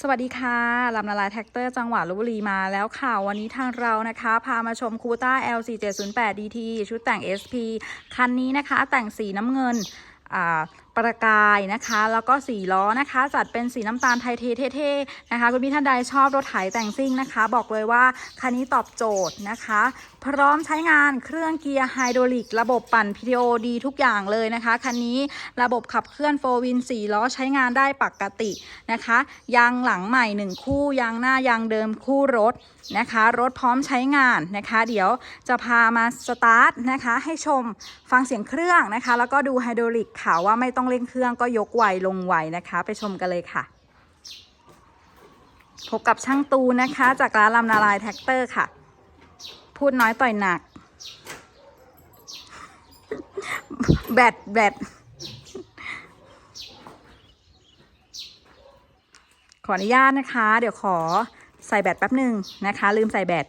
สวัสดีค่ะ ลำนาลายแท็กเตอร์จังหวัดลบบุรีมาแล้วค่ะ วันนี้ทางเรานะคะ พามาชมคูต้า L4708 DT ชุดแต่ง SP คันนี้นะคะแต่งสีน้ำเงินอ่า ประกายนะคะ แล้วก็สีล้อนะคะ จัดเป็นสีน้ำตาลไทยเท่ๆนะคะ คุณพี่ท่านใดชอบรถไถแต่งซิ่งนะคะ บอกเลยว่าคันนี้ตอบโจทย์นะคะ พร้อมใช้งานเครื่องเกียร์ไฮดรอลิก ระบบปั่น PTO ดีทุกอย่างเลยนะคะ คันนี้ระบบขับเคลื่อนโฟวิน4ล้อใช้งานได้ปกตินะคะ ยางหลังใหม่ 1 คู่ ยางหน้ายางเดิมคู่รถนะคะ รถพร้อมใช้งานนะคะ เดี๋ยวจะพามาสตาร์ทนะคะ ให้ชมฟังเสียงเครื่องนะคะ แล้วก็ดูไฮดรอลิกค่ะว่าไม่ต้องเร่งเครื่องก็ยกไวลงไวนะคะ ไปชมกันเลยค่ะ พบกับช่างตูนนะคะ จากร้านลำนาลายแท็กเตอร์ค่ะ พูดน้อยต่อยหนัก แบตแบตขออนุญาตนะคะ เดี๋ยวขอใส่แบตแป๊บหนึ่งนะคะ ลืมใส่แบต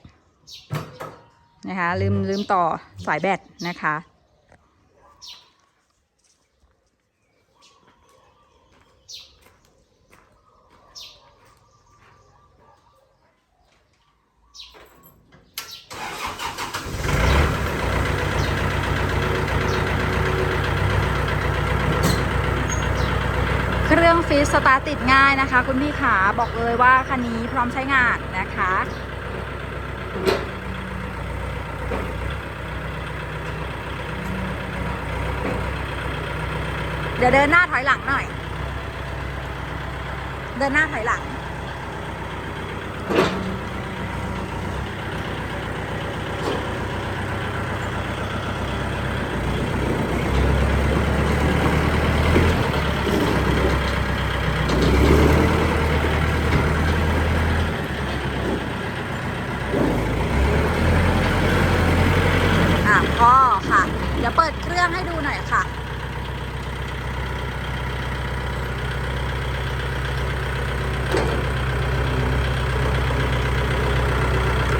นะคะ ลืมลืมต่อสายแบตนะคะ รื่องฟีสตาร์ติดง่ายนะคะ คุณพี่ขาบอกเลยว่าคันนี้พร้อมใช้งานนะคะ เดี๋ยวเดินหน้าถอยหลังหน่อย เดินหน้าถอยหลัง อะพ่อค่ะ เดี๋ยวเปิดเครื่องให้ดูหน่อยค่ะ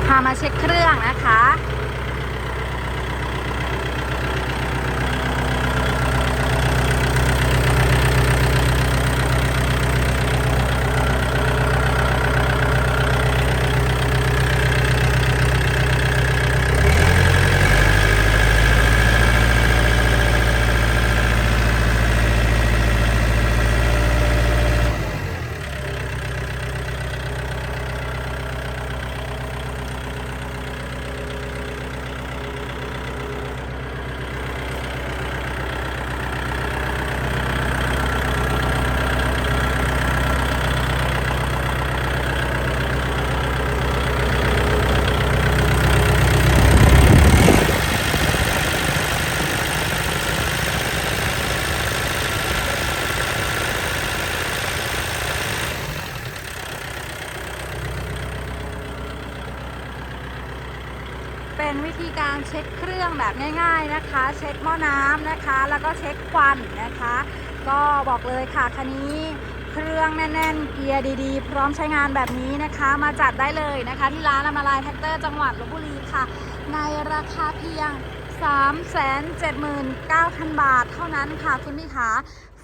พามาเช็คเครื่องนะคะ เป็นวิธีการเช็คเครื่องแบบง่าย ๆนะคะ เช็คหม้อน้ำนะคะ แล้วก็เช็คควันนะคะ ก็บอกเลยค่ะคันนี้เครื่องแน่นๆ เกียร์ดีๆ พร้อมใช้งานแบบนี้นะคะ มาจัดได้เลยนะคะ ที่ร้านลำมาลายแท็กเตอร์จังหวัดลบบุรีค่ะ ในราคาเพียง 379,000 บาทเท่านั้นค่ะคุณพี่ขา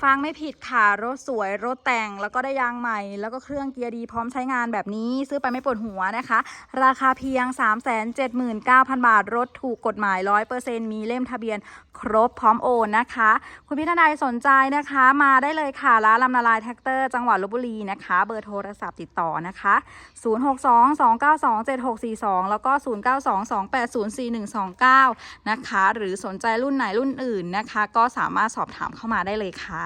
ฟังไม่ผิดค่ะ รถสวย รถแต่ง แล้วก็ได้ยางใหม่ แล้วก็เครื่องเกียร์ดีพร้อมใช้งานแบบนี้ ซื้อไปไม่ปวดหัวนะคะ ราคาเพียง 379,000 บาท รถถูกกฎหมาย 100%มีเล่มทะเบียนครบพร้อมโอนนะคะ คุณพี่ท่านใดสนใจนะคะ มาได้เลยค่ะร้านลำนาลายแท็กเตอร์จังหวัดลบบุรีนะคะ เบอร์โทรศัพท์ติดต่อนะคะ 062-292-7642 แล้วก็ 092-280-4129 นะคะ หรือสนใจรุ่นไหนรุ่นอื่นนะคะ ก็สามารถสอบถามเข้ามาได้เลยค่ะ